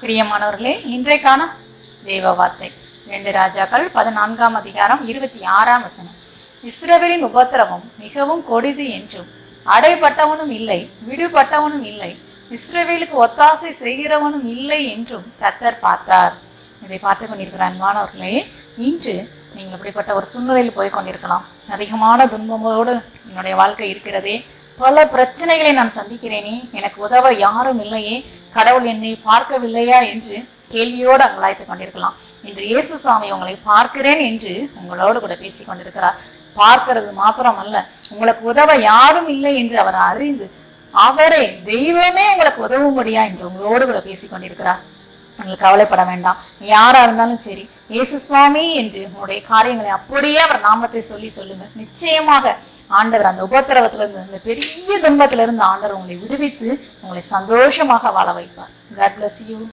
பிரியமானவர்களே இன்றைக்கான தெய்வ வார்த்தை. ரெண்டு ராஜாக்கள் பதினான்காம் அதிகாரம் இருபத்தி ஆறாம் வசனம். இஸ்ரவேலின் உபத்திரவம் மிகவும் கொடிது என்றும் அடைப்பட்டவனும் இல்லை விடுபட்டவனும் இல்லை இஸ்ரவேலுக்கு ஒத்தாசை செய்கிறவனும் இல்லை என்றும் கத்தர் பார்த்தார். இதை பார்த்து கொண்டிருக்கிற அன்பானவர்களே இன்று நீங்கள் இப்படிப்பட்ட ஒரு சூழ்நிலையில் போய் கொண்டிருக்கலாம். அதிகமான துன்பமோடு என்னுடைய வாழ்க்கை இருக்கிறதே. பல பிரச்சனைகளை நான் சந்திக்கிறேனே எனக்கு உதவ யாரும் இல்லையே கடவுள் என்னை பார்க்கவில்லையா என்று கேள்வியோடு அங்கலாய்த்து கொண்டிருக்கலாம். இன்று இயேசு சாமி உங்களை பார்க்கிறேன் என்று உங்களோடு கூட பேசி கொண்டிருக்கிறார். பார்க்கிறது மாத்திரம் அல்ல உங்களுக்கு உதவ யாரும் இல்லை என்று அவர் அறிந்து அவரே தெய்வமே உங்களுக்கு உதவும்படியா என்று உங்களோடு கூட பேசிக் கொண்டிருக்கிறார். நீங்கள் கவலைப்பட வேண்டாம். யாரா இருந்தாலும் சரி இயேசு சுவாமி என்று உங்களுடைய காரியங்களை அப்படியே அவர் நாமத்தை சொல்லி சொல்லுங்க நிச்சயமாக ஆண்டவர் அந்த உபத்திரவத்துல இருந்து அந்த பெரிய துன்பத்துல இருந்து ஆண்டவர் உங்களை விடுவித்து உங்களை சந்தோஷமாக வாழ வைப்பார். God you